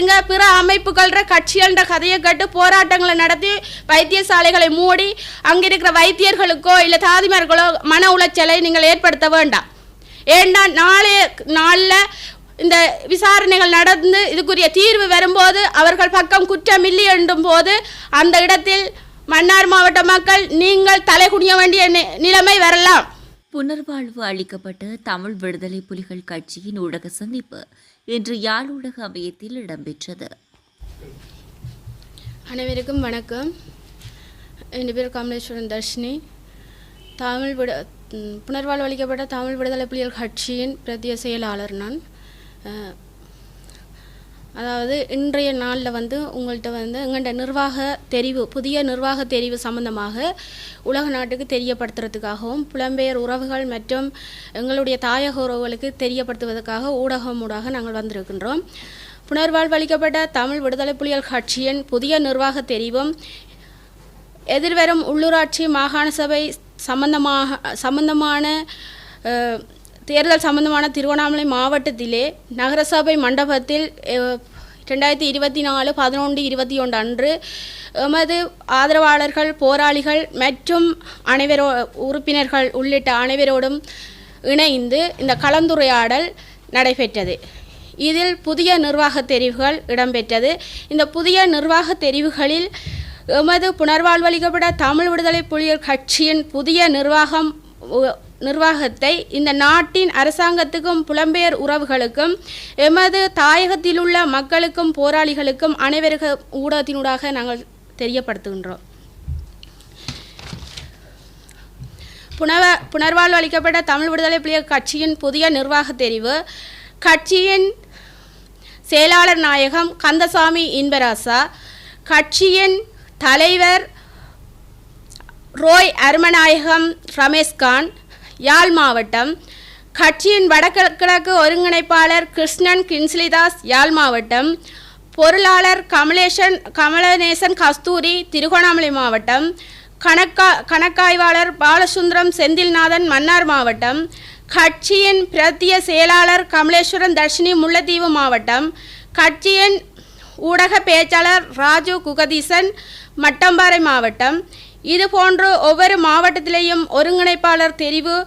இருக்குங்க பிற அமைப்புகள்ற கட்சிகள்ன்ற கதையை கேட்டு போராட்டங்களை நடத்தி வைத்தியசாலைகளை மூடி அங்கே இருக்கிற வைத்தியர்களுக்கோ இல்லை தாதிமார்களோ மன உளைச்சலை நீங்கள் ஏற்படுத்த வேண்டாம். ஏன்னா நாளைய நாளில் இந்த விசாரணைகள் நடந்து இதுக்குரிய தீர்வு வரும்போது அவர்கள் பக்கம் குற்றம் இல்லை என்றும் போது அந்த இடத்தில் மன்னார் மாவட்ட மக்கள் நீங்கள் தலைகுனிய வேண்டிய நி- நிலைமை வரலாம். புனர்வாழ்வு அளிக்கப்பட்ட தமிழ் விடுதலை புலிகள் கட்சியின் ஊடக சந்திப்பு. இன்று யாழ் ஊடக அமையத்தில் இடம்பெற்றது. அனைவருக்கும் வணக்கம். என் பேர் கமலேஸ்வரன் தர்ஷினி. தமிழ் விட ம், புனர்வாழ்வு அளிக்கப்பட்ட தமிழ் விடுதலை புலிகள் கட்சியின் பிரதிய செயலாளர் நான். அதாவது இன்றைய நாளில் வந்து உங்கள்கிட்ட வந்து எங்கள்கிட்ட நிர்வாக தெரிவு புதிய நிர்வாக தெரிவு சம்பந்தமாக உலக நாட்டுக்கு தெரியப்படுத்துறதுக்காகவும் புலம்பெயர் உறவுகள் மற்றும் எங்களுடைய தாயக உறவுகளுக்கு தெரியப்படுத்துவதற்காக ஊடகம் ஊடாக நாங்கள் வந்திருக்கின்றோம். புனர்வாழ்வளிக்கப்பட்ட தமிழ் விடுதலை புலிகள் கட்சியின் புதிய நிர்வாக தெரிவும் எதிர்வரும் உள்ளூராட்சி மாகாண சபை சம்பந்தமாக சம்பந்தமான தேர்தல் சம்பந்தமான திருவண்ணாமலை மாவட்டத்திலே நகரசபை மண்டபத்தில் ரெண்டாயிரத்தி இருபத்தி நாலு பதினொன்று இருபத்தி ஒன்று அன்று எமது ஆதரவாளர்கள் போராளிகள் மற்றும் அனைவரோ உறுப்பினர்கள் உள்ளிட்ட அனைவரோடும் இணைந்து இந்த கலந்துரையாடல் நடைபெற்றது. இதில் புதிய நிர்வாக தெரிவுகள் இடம்பெற்றது. இந்த புதிய நிர்வாக தெரிவுகளில் எமது புனர்வாழ்வளிக்கப்பட தமிழ் விடுதலை புலிகள் கட்சியின் புதிய நிர்வாகம் நிர்வாகத்தை இந்த நாட்டின் அரசாங்கத்துக்கும் புலம்பெயர் உறவுகளுக்கும் எமது தாயகத்திலுள்ள மக்களுக்கும் போராளிகளுக்கும் அனைவருக ஊடகத்தினூடாக நாங்கள் தெரியப்படுத்துகின்றோம். புனவ புனர்வாழ்வு அளிக்கப்பட்ட தமிழ் விடுதலை புலிகள் கட்சியின் புதிய நிர்வாக தெரிவு கட்சியின் செயலாளர் நாயகம் கந்தசாமி இன்பராசா கட்சியின் தலைவர் ரோய் அருமநாயகம் ரமேஷ்கான் யாழ் மாவட்டம். கட்சியின் வடக்கு கிழக்கு ஒருங்கிணைப்பாளர் கிருஷ்ணன் கின்ஸ்லிதாஸ் யாழ் மாவட்டம். பொருளாளர் கமலேசன் கமலநேசன் கஸ்தூரி திருகோணாமலை மாவட்டம். கணக்கா கணக்காய்வாளர் பாலசுந்தரம் செந்தில்நாதன் மன்னார் மாவட்டம். கட்சியின் பிரத்திய செயலாளர் கமலேஸ்வரன் தர்ஷினி முல்லைத்தீவு மாவட்டம். கட்சியின் ஊடக பேச்சாளர் ராஜு குகதீசன் மட்டம்பாறை மாவட்டம். இது போன்று ஒவ்வொரு மாவட்டத்திலேயும் ஒருங்கிணைப்பாளர் தெரிவு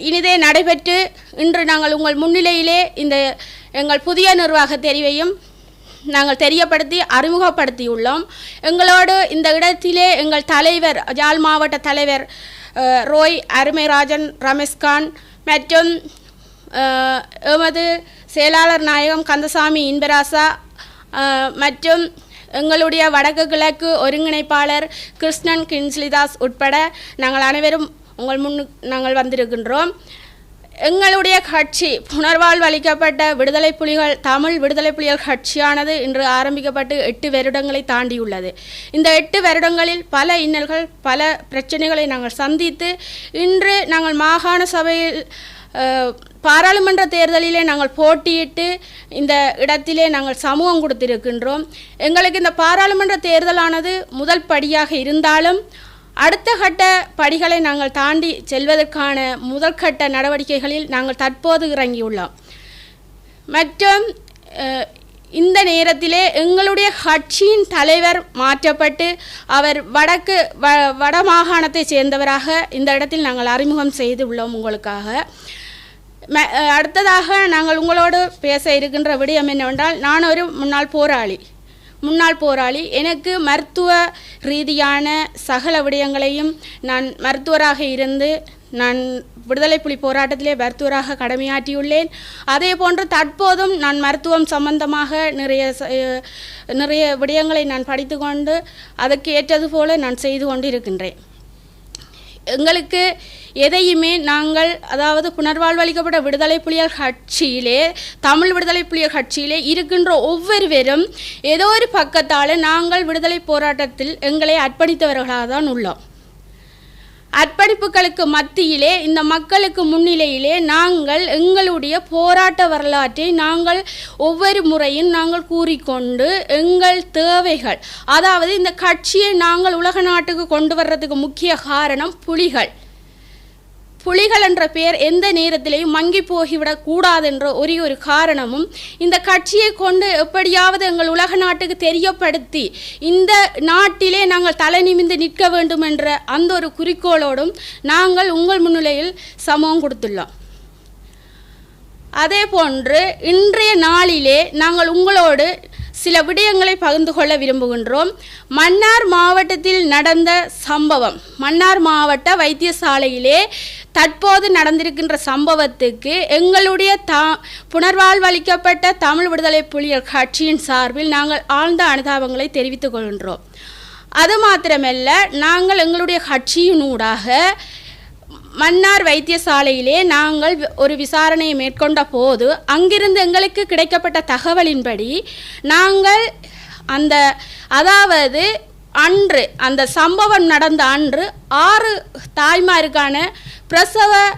இனிதே நடைபெற்று இன்று நாங்கள் உங்கள் முன்னிலையிலே இந்த எங்கள் புதிய நிர்வாக தெரிவையும் நாங்கள் தெரியப்படுத்தி அறிமுகப்படுத்தியுள்ளோம். எங்களோடு இந்த இடத்திலே எங்கள் தலைவர் ஜால் மாவட்ட தலைவர் ரோய் அருமைராஜன் ரமேஷ்கான் மற்றும் எமது செயலாளர் நாயகம் கந்தசாமி இன்பராசா மற்றும் எங்களுடைய வடக்கு கிழக்கு ஒருங்கிணைப்பாளர் கிருஷ்ணன் கின்ஸ்லிதாஸ் உட்பட நாங்கள் அனைவரும் உங்கள் முன்னு நாங்கள் வந்திருக்கின்றோம். எங்களுடைய கட்சி புனர்வாழ்வு அளிக்கப்பட்ட விடுதலை புலிகள் தமிழ் விடுதலை புலிகள் கட்சியானது இன்று ஆரம்பிக்கப்பட்டு எட்டு வருடங்களை தாண்டியுள்ளது. இந்த எட்டு வருடங்களில் பல இன்னல்கள் பல பிரச்சனைகளை நாங்கள் சந்தித்து இன்று நாங்கள் மாகாண சபையில் பாராளுமன்ற தேர்தலிலே நாங்கள் போட்டியிட்டு இந்த இடத்திலே நாங்கள் சமூகம் கொடுத்திருக்கின்றோம். எங்களுக்கு இந்த பாராளுமன்ற தேர்தலானது முதல் படியாக இருந்தாலும் அடுத்த கட்ட படிகளை நாங்கள் தாண்டி செல்வதற்கான முதற்கட்ட நடவடிக்கைகளில் நாங்கள் தற்போது இறங்கியுள்ளோம். மற்றும் இந்த நேரத்திலே எங்களுடைய கட்சியின் தலைவர் மாற்றப்பட்டு அவர் வடக்கு வ வடமாகாணத்தைச் சேர்ந்தவராக இந்த இடத்தில் நாங்கள் அறிமுகம் செய்துள்ளோம் உங்களுக்காக. அடுத்ததாக நாங்கள் உங்களோடு பேச இருக்கின்ற விடயம் என்னவென்றால் நான் ஒரு முன்னாள் போராளி. முன்னாள் போராளி. எனக்கு மருத்துவ ரீதியான சகல விடயங்களையும் நான் மருத்துவராக இருந்து நான் விடுதலை புலி போராட்டத்திலே மருத்துவராக கடமையாற்றியுள்ளேன். அதே போன்று தற்போதும் நான் மருத்துவம் சம்பந்தமாக நிறைய நிறைய விடயங்களை நான் படித்துக்கொண்டு அதற்கு ஏற்றது போல நான் செய்து கொண்டு இருக்கின்றேன் எங்களுக்கு எதையுமே நாங்கள் அதாவது புனர்வாழ்வளிக்கப்பட்ட விடுதலை புலிகள் கட்சியிலே தமிழ் விடுதலை புலிகள் கட்சியிலே இருக்கின்ற ஒவ்வொருவரும் ஏதோ ஒரு பக்கத்தால் நாங்கள் விடுதலை போராட்டத்தில் எங்களை அர்ப்பணித்தவர்களாக தான் உள்ளோம். அர்ப்பணிப்புகளுக்கு மத்தியிலே இந்த மக்களுக்கு முன்னிலையிலே நாங்கள் எங்களுடைய போராட்ட வரலாற்றை நாங்கள் ஒவ்வொரு முறையும் நாங்கள் கூறிக்கொண்டு எங்கள் தேவைகள் அதாவது இந்த கட்சியை நாங்கள் உலக நாட்டுக்கு கொண்டு வர்றதுக்கு முக்கிய காரணம் புலிகள். புலிகள் என்ற பெயர் எந்த நேரத்திலையும் மங்கி போகிவிடக் கூடாதென்ற ஒரே ஒரு காரணமும் இந்த கட்சியை கொண்டு எப்படியாவது எங்கள் உலக நாட்டுக்கு தெரியப்படுத்தி இந்த நாட்டிலே நாங்கள் தலை நிமிந்து நிற்க வேண்டும் என்ற அந்த ஒரு குறிக்கோளோடும் நாங்கள் உங்கள் முன்னிலையில் சமம் கொடுத்துள்ளோம். அதே போன்று இன்றைய நாளிலே நாங்கள் உங்களோடு சில விடயங்களை பகிர்ந்து கொள்ள விரும்புகின்றோம். மன்னார் மாவட்டத்தில் நடந்த சம்பவம் மன்னார் மாவட்ட வைத்தியசாலையிலே தற்போது நடந்திருக்கின்ற சம்பவத்துக்கு எங்களுடைய தா புனர்வாழ்வளிக்கப்பட்ட தமிழ் விடுதலை புலிகள் கட்சியின் சார்பில் நாங்கள் ஆழ்ந்த அனுதாபங்களை தெரிவித்துக் கொள்கின்றோம். அது மாத்திரமல்ல நாங்கள் எங்களுடைய கட்சியினூடாக மன்னார் வைத்தியசாலையிலே நாங்கள் ஒரு விசாரணையை மேற்கொண்ட போது அங்கிருந்து எங்களுக்கு கிடைக்கப்பட்ட தகவலின்படி நாங்கள் அந்த அதாவது அன்று அந்த சம்பவம் நடந்த அன்று ஆறு தாய்மாருக்கான பிரசவ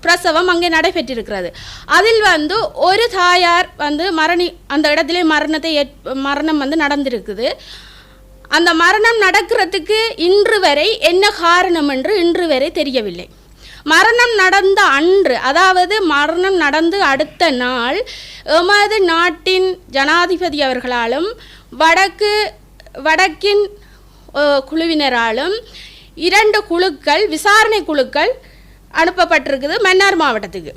பிரசவம் அங்கே நடைபெற்றிருக்கிறது. அதில் வந்து ஒரு தாயார் வந்து மரணி அந்த இடத்திலே மரணத்தை ஏற்- மரணம் வந்து நடந்திருக்குது. அந்த மரணம் நடக்கிறதுக்கு இன்று வரை என்ன காரணம் என்று இன்று வரை தெரியவில்லை. மரணம் நடந்த அன்று அதாவது மரணம் நடந்து அடுத்த நாள் எமது நாட்டின் ஜனாதிபதி அவர்களாலும் வடக்கு வடக்கின் குழுவினராலும் இரண்டு குழுக்கள் விசாரணை குழுக்கள் அனுப்பப்பட்டிருக்குது மன்னார் மாவட்டத்துக்கு.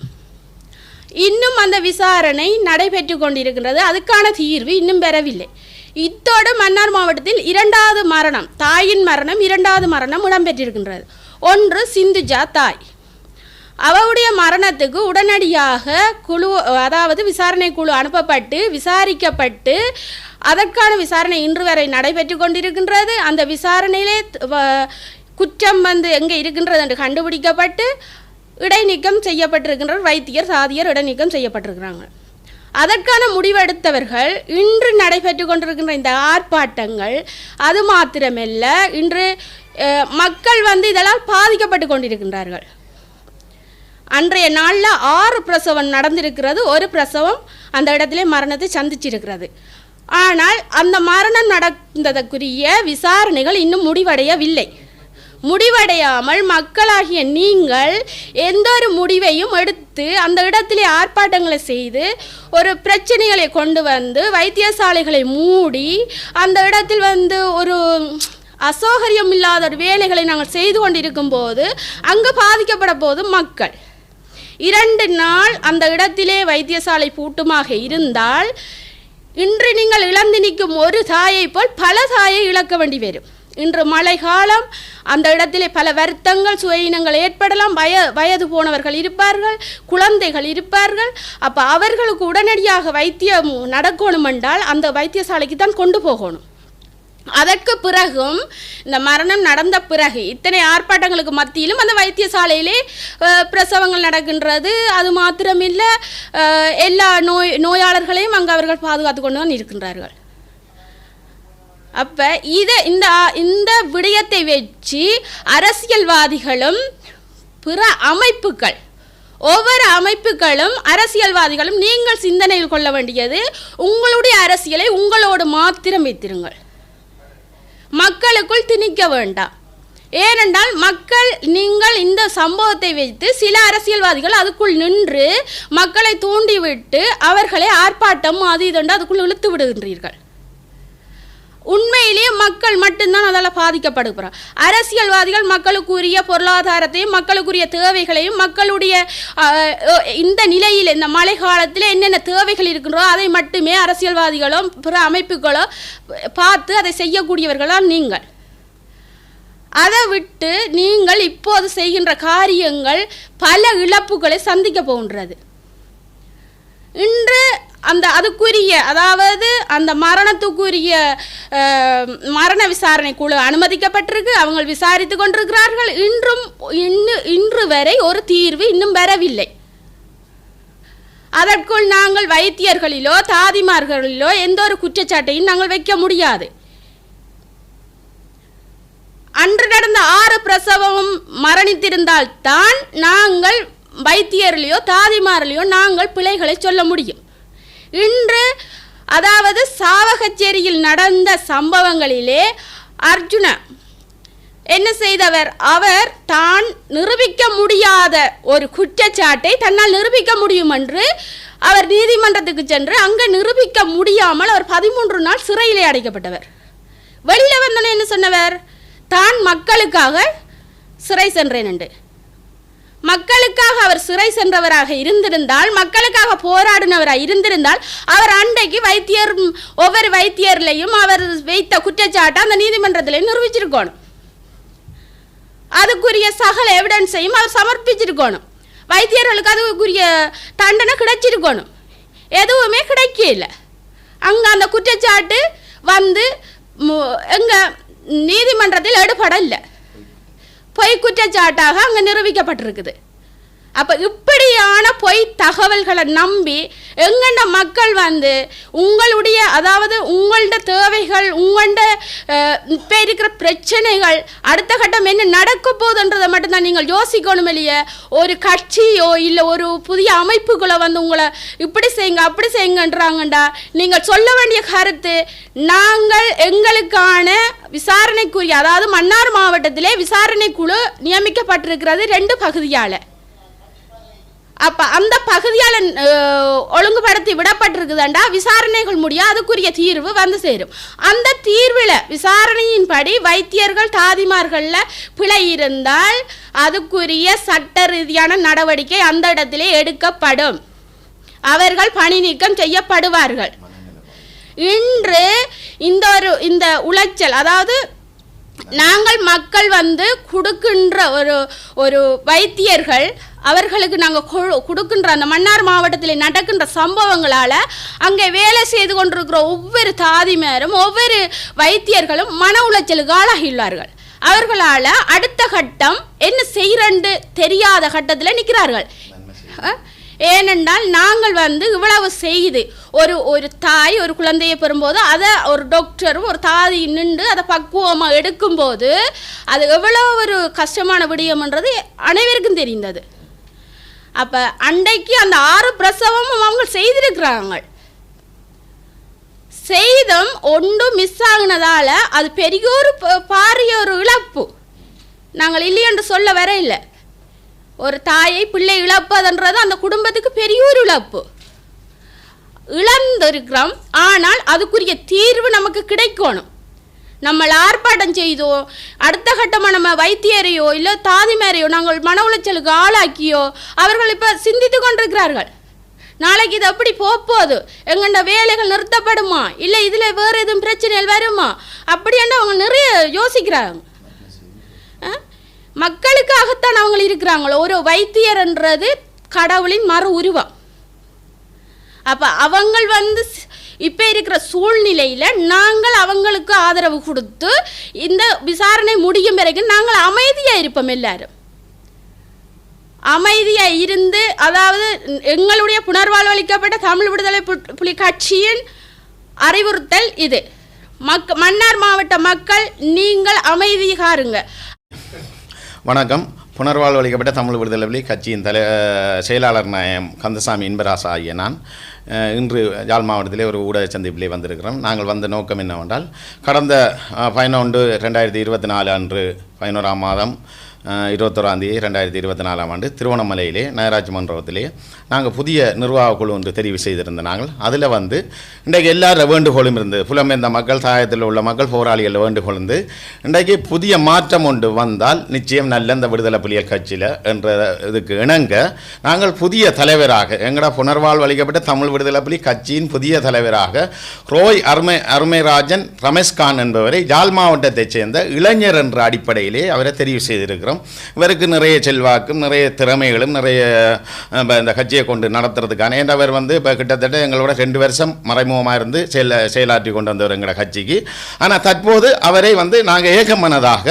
இன்னும் அந்த விசாரணை நடைபெற்று கொண்டிருக்கின்றது. அதுக்கான தீர்வு இன்னும் பெறவில்லை. இத்தோடு மன்னார் மாவட்டத்தில் இரண்டாவது மரணம் தாயின் மரணம் இரண்டாவது மரணம் இடம்பெற்றிருக்கின்றது. ஒன்று சிந்துஜா தாய். அவருடைய மரணத்துக்கு உடனடியாக குழு அதாவது விசாரணை குழு அனுப்பப்பட்டு விசாரிக்கப்பட்டு அதற்கான விசாரணை இன்று வரை நடைபெற்று கொண்டிருக்கின்றது. அந்த விசாரணையிலே வ- குற்றம் வந்து எங்கே இருக்கின்றது என்று கண்டுபிடிக்கப்பட்டு இடைநீக்கம் செய்யப்பட்டிருக்கின்ற வைத்தியர் சாதியர் இடைநீக்கம் செய்யப்பட்டிருக்கிறாங்க. அதற்கான முடிவெடுத்தவர்கள் இன்று நடைபெற்று கொண்டிருக்கின்ற இந்த ஆர்ப்பாட்டங்கள் அது மாத்திரமல்ல இன்று மக்கள் வந்து இதெல்லாம் பாதிக்கப்பட்டு கொண்டிருக்கின்றார்கள். அன்றைய நாளில் ஆறு பிரசவம் நடந்திருக்கிறது. ஒரு பிரசவம் அந்த இடத்திலே மரணத்தை சந்திச்சிருக்கிறது. ஆனால் அந்த மரணம் நடந்ததற்குரிய விசாரணைகள் இன்னும் முடிவடையவில்லை. முடிவடையாமல் மக்களாகிய நீங்கள் எந்த ஒரு முடிவையும் எடுத்து அந்த இடத்திலே ஆர்ப்பாட்டங்களை செய்து ஒரு பிரச்சனைகளை கொண்டு வந்து வைத்தியசாலைகளை மூடி அந்த இடத்தில் வந்து ஒரு அசௌகரியம் இல்லாத ஒரு வேலைகளை நாங்கள் செய்து கொண்டிருக்கும் போது அங்கு பாதிக்கப்பட போது மக்கள். இரண்டு நாள் அந்த இடத்திலே வைத்தியசாலை பூட்டுமாக இருந்தால் இன்று நீங்கள் இழந்து நிற்கும் ஒரு சாயை போல் பல தாயை இழக்க வேண்டி வரும். இன்று மழை காலம் அந்த இடத்திலே பல வருத்தங்கள் சுயினங்கள் ஏற்படலாம். வய வயது போனவர்கள் இருப்பார்கள் குழந்தைகள் இருப்பார்கள். அப்போ அவர்களுக்கு உடனடியாக வைத்தியம் நடக்கணும் என்றால் அந்த வைத்தியசாலைக்கு தான் கொண்டு போகணும். அதற்கு பிறகும் இந்த மரணம் நடந்த பிறகு இத்தனை ஆர்ப்பாட்டங்களுக்கு மத்தியிலும் அந்த வைத்தியசாலையிலே பிரசவங்கள் நடக்கின்றது. அது மாத்திரமில்லை எல்லா நோய் நோயாளர்களையும் அங்கு அவர்கள் பாதுகாத்து கொண்டு தான் இருக்கின்றார்கள். அப்போ இதை இந்த இந்த விடயத்தை வச்சு அரசியல்வாதிகளும் பிற அமைப்புகள் ஒவ்வொரு அமைப்புகளும் அரசியல்வாதிகளும் நீங்கள் சிந்தனையில் கொள்ள வேண்டியது உங்களுடைய அரசியலை உங்களோடு மாத்திரம் வைத்திருங்கள். மக்களுக்குள் திணிக்க வேண்டாம். ஏனென்றால் மக்கள் நீங்கள் இந்த சம்பவத்தை வைத்து சில அரசியல்வாதிகள் அதுக்குள் நின்று மக்களை தூண்டிவிட்டு அவர்களை ஆர்ப்பாட்டம் அது இதுண்டு அதுக்குள் இழுத்து விடுகின்றீர்கள். உண்மையிலேயே மக்கள் மட்டும்தான் அதால் பாதிக்கப்படுகிறார். அரசியல்வாதிகள் மக்களுக்குரிய பொருளாதாரத்தையும் மக்களுக்குரிய தேவைகளையும் மக்களுடைய இந்த நிலையில் இந்த மழை காலத்தில் என்னென்ன தேவைகள் இருக்கின்றோ அதை மட்டுமே அரசியல்வாதிகளோ பிற அமைப்புகளோ பார்த்து அதை செய்யக்கூடியவர்களால் நீங்கள். அதை விட்டு நீங்கள் இப்போது செய்கின்ற காரியங்கள் பல இழப்புகளை சந்திக்க போகின்றது. இன்று அந்த அதுக்குரிய அதாவது அந்த மரணத்துக்குரிய மரண விசாரணை குழு அனுமதிக்கப்பட்டிருக்கு அவங்க விசாரித்து கொண்டிருக்கிறார்கள். இன்றும் இன்னு இன்று வரை ஒரு தீர்வு இன்னும் வரவில்லை. அதற்குள் நாங்கள் வைத்தியர்களிலோ தாதிமார்களிலோ எந்த ஒரு குற்றச்சாட்டையும் நாங்கள் வைக்க முடியாது. அன்று நடந்த ஆறு பிரசவம் மரணித்திருந்தால் தான் நாங்கள் வைத்தியர்லேயோ தாதிமாரிலையோ நாங்கள் பிழைகளை சொல்ல முடியும். இன்று அதாவது சாவகச்சேரியில் நடந்த சம்பவங்களிலே அர்ஜுன என்ன செய்தவர்? அவர் தான் நிரூபிக்க முடியாத ஒரு குற்றச்சாட்டை தன்னால் நிரூபிக்க முடியும் என்று அவர் நீதிமன்றத்துக்கு சென்று அங்கே நிரூபிக்க முடியாமல் அவர் பதிமூன்று நாள் சிறையிலே அடைக்கப்பட்டவர். வெளியில் வந்தோன்னே என்ன சொன்னவர்? தான் மக்களுக்காக சிறை சென்றேன் என்று. மக்களுக்காக அவர் சிறை சென்றவராக இருந்திருந்தால் மக்களுக்காக போராடினவராக இருந்திருந்தால் அவர் அன்றைக்கு வைத்தியர் ஒவ்வொரு வைத்தியர்லையும் அவர் வைத்த குற்றச்சாட்டை அந்த நீதிமன்றத்தில் நிரூபிச்சிருக்கணும். அதுக்குரிய சகல எவிடன்ஸையும் அவர் சமர்ப்பிச்சிருக்கணும். வைத்தியர்களுக்கு அதுக்குரிய தண்டனை கிடைச்சிருக்கணும். எதுவுமே கிடைக்கல. அங்கே அந்த குற்றச்சாட்டு வந்து எங்கள் நீதிமன்றத்தில் நீதிமன்றத்தில் எடுபடலை. பொய் குற்றச்சாட்டாக அங்கே நிரூபிக்கப்பட்டிருக்குது. அப்போ இப்படியான பொய் தகவல்களை நம்பி எங்கண்ட மக்கள் வந்து உங்களுடைய அதாவது உங்கள்ட தேவைகள் உங்கள்ட இப்போ இருக்கிற பிரச்சனைகள் அடுத்த கட்டம் என்ன நடக்க போகுதுன்றதை மட்டும்தான் நீங்கள் யோசிக்கணும் இல்லையே. ஒரு கட்சியோ இல்லை ஒரு புதிய அமைப்புகளோ வந்து உங்களை இப்படி செய்யுங்க அப்படி செய்யுங்கன்றாங்கண்டா. நீங்கள் சொல்ல வேண்டிய கருத்து நாங்கள் எங்களுக்கான விசாரணைக்குரிய அதாவது மன்னார் மாவட்டத்திலே விசாரணை குழு நியமிக்கப்பட்டிருக்கிறது ரெண்டு பகுதியால். அப்போ அந்த பகுதியால் ஒழுங்குபடுத்தி விடப்பட்டிருக்குதாண்டா? விசாரணைகள் முடிய அதுக்குரிய தீர்வு வந்து சேரும். அந்த தீர்வில் விசாரணையின்படி வைத்தியர்கள் தாதிமார்களில் பிழை இருந்தால் அதுக்குரிய சட்ட ரீதியான நடவடிக்கை அந்த இடத்திலே எடுக்கப்படும். அவர்கள் பணி நீக்கம் செய்யப்படுவார்கள். இன்று இந்த ஒரு இந்த உளைச்சல் அதாவது நாங்கள் மக்கள் வந்து கொடுக்கின்ற ஒரு ஒரு வைத்தியர்கள் அவர்களுக்கு நாங்கள் கொடுக்கின்ற அந்த மன்னார் மாவட்டத்தில் நடக்கின்ற சம்பவங்களால் அங்கே வேலை செய்து கொண்டிருக்கிற ஒவ்வொரு தாதிமாரும் ஒவ்வொரு வைத்தியர்களும் மன உளைச்சலுக்கு ஆளாகியுள்ளார்கள். அவர்களால் அடுத்த கட்டம் என்ன செய்கிறண்டு தெரியாத கட்டத்தில் நிற்கிறார்கள். ஏனென்றால் நாங்கள் வந்து இவ்வளவு செய்து ஒரு ஒரு தாய் ஒரு குழந்தையை பெறும்போது அதை ஒரு டாக்டரும் ஒரு தாதி நின்று அதை பக்குவமாக எடுக்கும்போது அது எவ்வளோ ஒரு கஷ்டமான விடயம்ன்றது அனைவருக்கும் தெரிந்தது. அப்போ அன்றைக்கு அந்த ஆறு பிரசவமும் அவங்க செய்திருக்கிறாங்க. செய்தம் ஒன்றும் மிஸ் ஆகினதால அது பெரிய ஒரு பாரிய ஒரு இழப்பு. நாங்கள் இல்லையென்று சொல்ல வர இல்லை. ஒரு தாயை பிள்ளை இழப்பதுன்றது அந்த குடும்பத்துக்கு பெரிய ஒரு இழப்பு. இழந்திருக்கிறோம். ஆனால் அதுக்குரிய தீர்வு நமக்கு கிடைக்கணும். நம்ம ஆர்ப்பாட்டம் செய்தோ அடுத்த கட்டமாக நம்ம வைத்தியரையோ இல்லை தாதிமாரையோ நாங்கள் மன உளைச்சலுக்கு ஆளாக்கியோ அவர்கள் இப்போ சிந்தித்து கொண்டிருக்கிறார்கள். நாளைக்கு இது அப்படி போகுது எங்கள்ட வேலைகள் நிறுத்தப்படுமா? இல்லை இதில் வேறு எதுவும் பிரச்சனைகள் வருமா? அப்படின்னா அவங்க நிறைய யோசிக்கிறாங்க. மக்களுக்காகத்தான் அவங்க இருக்கிறாங்களோ ஒரு வைத்தியர்ன்றது கடவுளின் மறு உருவம். அப்போ அவங்கள் வந்து இப்போ இருக்கிற சூழ்நிலையில் நாங்கள் அவங்களுக்கு ஆதரவு கொடுத்து இந்த விசாரணை முடியும் பிறகு நாங்கள் அமைதியாக இருப்போம் எல்லாரும். அமைதியாக இருந்து அதாவது எங்களுடைய புனர்வாழ்வளிக்கப்பட்ட தமிழ் விடுதலை புலி- புலி கட்சியின் அறிவுறுத்தல் இது. மக் மன்னார் மாவட்ட மக்கள் நீங்கள் அமைதி காருங்க வணக்கம். புனர்வாழ்வளிக்கப்பட்ட தமிழ் விடுதலை புலி கட்சியின் தலை செயலாளர் நாயம் கந்தசாமி இன்பராசா ஆகிய நான் இன்று யாழ் மாவட்டத்திலே ஒரு ஊடக சந்திப்பிலே வந்திருக்கிறோம். நாங்கள் வந்த நோக்கம் என்னவென்றால் கடந்த பதினொன்று ரெண்டாயிரத்தி இருபத்தி நாலு அன்று பதினோராம் மாதம் அஹ், ரெண்டாயிரத்தி இருபத்தி நாலாம் ஆண்டு திருவண்ணாமலையிலே நகராட்சி மன்றத்திலே நாங்கள் புதிய நிர்வாக குழு ஒன்று தெரிவு செய்திருந்த நாங்கள். அதில் வந்து இன்றைக்கு எல்லார வேண்டுகோளும் இருந்தது. புலம்பெயர்ந்த மக்கள் தாயத்தில் உள்ள மக்கள் போராளிகள் வேண்டுகோள் இருந்து இன்றைக்கு புதிய மாற்றம் ஒன்று வந்தால் நிச்சயம் நல்ல இந்த விடுதலை புலிகள் கட்சியில் என்ற இதுக்கு இணங்க நாங்கள் புதிய தலைவராக எங்கட புனர்வாழ்வு அளிக்கப்பட்ட தமிழ் விடுதலை புலி கட்சியின் புதிய தலைவராக ரோய் அருமை அருமைராஜன் ரமேஷ்கான் என்பவரை ஜால் மாவட்டத்தைச் சேர்ந்த இளைஞர் என்ற அடிப்படையிலே அவரை தெரிவு செய்திருக்கிறோம். இவருக்கு நிறைய செல்வாக்கும் நிறைய திறமைகளும் நிறைய இந்த கட்சியை கொண்டு நடத்துறதுக்கான. ஏன்னா அவர் வந்து இப்போ கிட்டத்தட்ட எங்களோட ரெண்டு வருஷம் மறைமுகமாக இருந்து செயல் செயலாற்றி கொண்டு வந்தவர் எங்களோட கட்சிக்கு ஆனால் தற்போது அவரை வந்து நாங்கள் ஏகமனதாக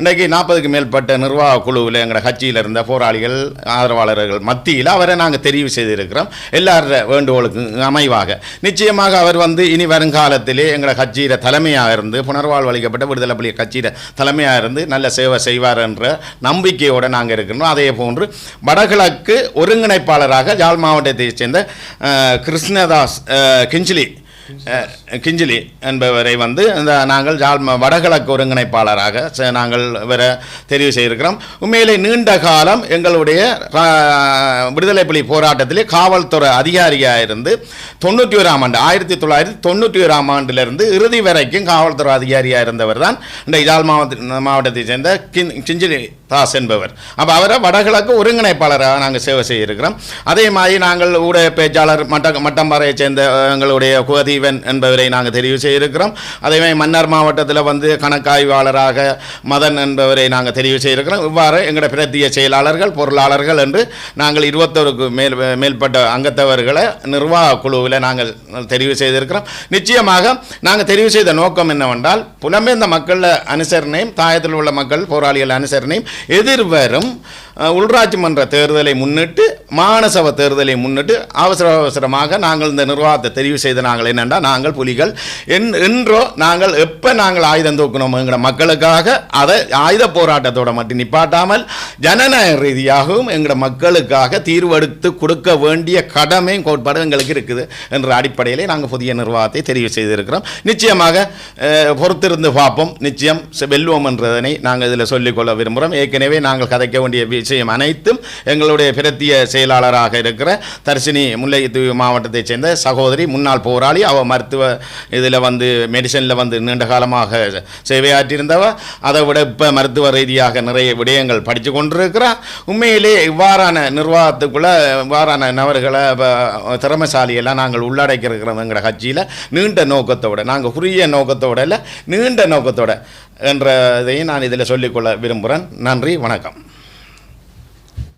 இன்றைக்கு நாற்பதுக்கு மேற்பட்ட நிர்வாக குழுவில் எங்களோட கட்சியில் இருந்த போராளிகள் ஆதரவாளர்கள் மத்தியில் அவரை நாங்கள் தெரிவு செய்திருக்கிறோம். எல்லார வேண்டுகோளுக்கு அமைவாக. நிச்சயமாக அவர் வந்து இனி வருங்காலத்திலே எங்களோட கட்சியில் தலைமையாக இருந்து புனர்வாழ்வு அளிக்கப்பட்ட விடுதலை புலி கட்சியில் தலைமையாக இருந்து நல்ல சேவை செய்வார் என்ற நம்பிக்கையோடு நாங்கள் இருக்கணும் அதே போன்று வடகிழக்கு ஒருங்கிணைப்பாளராக யாழ் மாவட்டத்தைச் சேர்ந்த கிருஷ்ணதாஸ் கிஞ்சிலி கிஞ்சிலி என்பவரை வந்து இந்த நாங்கள் ஜால் வடகிழக்கு ஒருங்கிணைப்பாளராக நாங்கள் வர தெரிவு செய்திருக்கிறோம். உண்மையிலே நீண்ட காலம் எங்களுடைய விடுதலை புலி போராட்டத்திலே காவல்துறை அதிகாரியாக இருந்து தொண்ணூற்றி ஓராம் ஆண்டு ஆயிரத்தி தொள்ளாயிரத்தி தொண்ணூற்றி ஓராம் ஆண்டிலிருந்து இறுதி வரைக்கும் காவல்துறை அதிகாரியாக இருந்தவர் தான் இந்த இதால் மாவட்ட மாவட்டத்தைச் சேர்ந்த கிஞ்சிலி தாஸ் என்பவர். அப்போ அவரை வடகிழக்கு ஒருங்கிணைப்பாளராக நாங்கள் சேவை செய்திருக்கிறோம். அதே மாதிரி நாங்கள் ஊடக பேச்சாளர் மட்ட மட்டம்பாறையைச் சேர்ந்த எங்களுடைய குவதி குகதீவன் என்பவரை நாங்கள் தெரிவு செய்திருக்கிறோம். அதே மாதிரி மன்னார் மாவட்டத்தில் வந்து கணக்காய்வாளராக மதன் என்பவரை நாங்கள் தெரிவு செய்திருக்கிறோம். இவ்வாறு எங்களுடைய பிரத்திய செயலாளர்கள் பொருளாளர்கள் என்று நாங்கள் இருபத்தோருக்கு மேல் மேற்பட்ட அங்கத்தவர்களை நிர்வாக குழுவில் நாங்கள் தெரிவு செய்திருக்கிறோம். நிச்சயமாக நாங்கள் தெரிவு செய்த நோக்கம் என்னவென்றால் புலம்பெயர்ந்த மக்களில் அனுசரணையும் தாயத்தில் உள்ள மக்கள் போராளிகள் அனுசரணையும் எதிர்வரும் அஹ், உள்ளாட்சி மன்ற தேர்தலை முன்னிட்டு மாநசபை தேர்தலை முன்னிட்டு அவசர அவசரமாக நாங்கள் இந்த நிர்வாகத்தை தெரிவு செய்த நாங்கள் வேண்டாம் நாங்கள் புலிகள். என் என்றோ நாங்கள் எப்போ நாங்கள் ஆயுதம் தூக்கணுங்கிற மக்களுக்காக அதை ஆயுத போராட்டத்தோட மட்டும் நிப்பாட்டாமல் ஜனநாயக ரீதியாகவும் எங்களோட மக்களுக்காக தீர்வெடுத்து கொடுக்க வேண்டிய கடமை கோட்பாடு எங்களுக்கு இருக்குது என்ற அடிப்படையிலே நாங்கள் புதிய நிர்வாகத்தை தெரிவு செய்திருக்கிறோம். நிச்சயமாக பொறுத்திருந்து பார்ப்போம். நிச்சயம் செ- வெல்வோம் என்றதனை நாங்கள் இதில் சொல்லிக்கொள்ள விரும்புகிறோம். ஏற்கனவே நாங்கள் கதைக்க வேண்டிய விஷயம் அனைத்தும் எங்களுடைய பிரத்திய செயலாளராக இருக்கிற தர்சினி முல்லைத்தீவு மாவட்டத்தைச் சேர்ந்த சகோதரி முன்னாள் போராளி அவர் அவ மருத்துவ இதில் வந்து மெடிசனில் வந்து நீண்ட காலமாக சேவையாற்றியிருந்தவ அதை விட இப்போ மருத்துவ ரீதியாக நிறைய விடயங்கள் படித்து கொண்டிருக்கிறா. உண்மையிலே இவ்வாறான நிர்வாகத்துக்குள்ளே இவ்வாறான நபர்களை வ- திறமைசாலியெல்லாம் நாங்கள் உள்ளடக்கி கட்சியில் நீண்ட நோக்கத்தோட நாங்கள் குறுகிய நோக்கத்தோட இல்லை நீண்ட நோக்கத்தோட என்ற இதையும் நான் இதில் சொல்லிக்கொள்ள விரும்புகிறேன் நன்றி வணக்கம்.